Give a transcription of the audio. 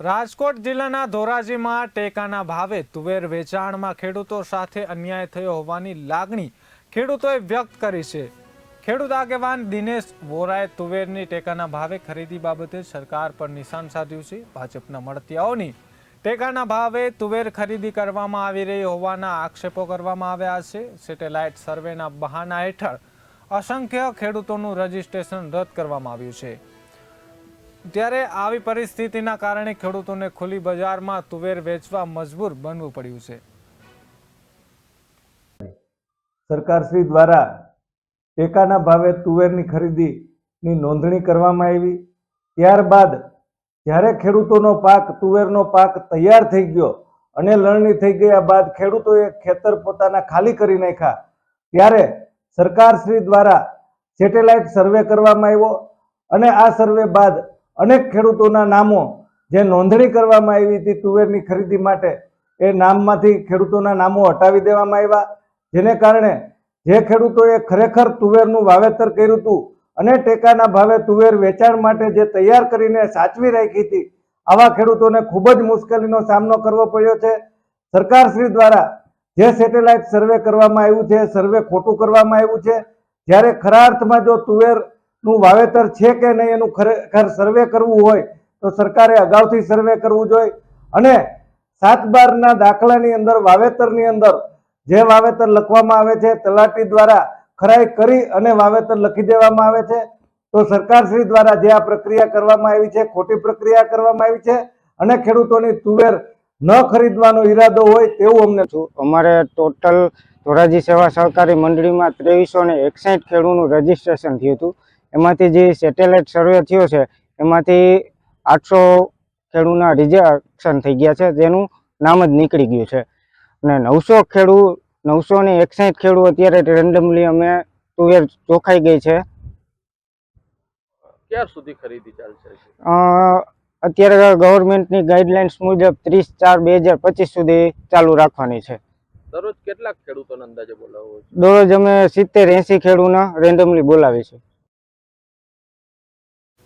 રાજકોટ જિલ્લાના ધોરાજીમાં ટેકાના ભાવે તુવેર વેચાણમાં ખેડૂતો સાથે અન્યાય થયો હોવાની લાગણી ખેડૂતોએ વ્યક્ત કરી છે. ખેડૂત આગેવાન દિનેશ વોરાએ તુવેરની ટેકાના ભાવે ખરીદી બાબતે સરકાર પર નિશાન સાધ્યું છે. ભાજપના મળતિયાઓની ટેકાના ભાવે તુવેર ખરીદી કરવામાં આવી રહી હોવાના આક્ષેપો કરવામાં આવ્યા છે. સેટેલાઇટ સર્વેના બહાના હેઠળ અસંખ્ય ખેડૂતોનું રજીસ્ટ્રેશન રદ કરવામાં આવ્યું છે. ત્યારે આવી પરિસ્થિતિના કારણે ખેડૂતોને ખુલ્લી બજારમાં તુવેર વેચવા મજબૂર બનવું પડ્યું છે. સરકારશ્રી દ્વારા ટેકાના ભાવે તુવેરની ખરીદીની નોંધણી કરવામાં આવી. ત્યારબાદ જ્યારે ખેડૂતોનો પાક, તુવેરનો પાક તૈયાર થઈ ગયો અને લણણી થઈ ગયા બાદ ખેડૂતોએ ખેતર પોતાના ખાલી કરી નાખ્યા, ત્યારે સરકારશ્રી દ્વારા સેટેલાઇટ સર્વે કરવામાં આવ્યો અને આ સર્વે બાદ અનેક ખેડૂતોના નામો જે નોંધણી કરવામાં આવી હતી તુવેરની ખરીદી માટે, એ નામમાંથી ખેડૂતોના નામો હટાવી દેવામાં આવ્યા. જેને કારણે જે ખેડૂતોએ ખરેખર તુવેરનું વાવેતર કર્યું હતું અને ટેકાના ભાવે તુવેર વેચાણ માટે જે તૈયાર કરીને સાચવી રાખી હતી, આવા ખેડૂતોને ખૂબ જ મુશ્કેલીનો સામનો કરવો પડ્યો છે. સરકારશ્રી દ્વારા જે સેટેલાઇટ સર્વે કરવામાં આવ્યું છે સર્વે ખોટું કરવામાં આવ્યું છે. જ્યારે ખરા અર્થમાં જો તુવેરનું વાવેતર છે કે નહીં એનું ખરેખર સર્વે કરવું હોય તો સરકારે અગાઉથી સર્વે કરવું જોઈએ. અને સાત બારના દાખલાની અંદર, વાવેતરની અંદર જે વાવેતર લખવામાં આવે છે, તલાટી દ્વારા ખરાઈ કરી અને વાવેતર લખી દેવામાં આવે છે. તો સરકારશ્રી દ્વારા જે આ પ્રક્રિયા કરવામાં આવી છે, ખોટી પ્રક્રિયા કરવામાં આવી છે અને ખેડૂતોની તુવેર ન ખરીદવાનો ઈરાદો હોય તેવું અમને અમારે ટોટલ ધોરાજી સેવા સહકારી મંડળીમાં ત્રેવીસો ને એકસાઠ ખેડૂતનું રજીસ્ટ્રેશન થયું હતું. એમાંથી જે સેટેલાઇટ સર્વે થયો છે એમાંથી આઠસો ખેડૂના રિજેક્શન થઈ ગયા છે જેનું નામ જ નીકળી ગયું છે. અને નવસો ખેડૂત નવસો ને એકસાઠ ખેડૂત અત્યારે રેન્ડમલી અમે તુવેર ચોખાઈ ગઈ છે. ક્યાર સુધી ખરીદી ચાલશે અત્યારે ગવર્મેન્ટની ગાઈડલાઇન્સ મુજબ ત્રીસ ચાર બે હજાર પચીસ સુધી ચાલુ રાખવાની છે. દરરોજ કેટલાક ખેડૂતોને અંદાજે બોલાવો દરરોજ અમે સિત્તેર એંસી ખેડૂતને રેન્ડમલી બોલાવીએ છે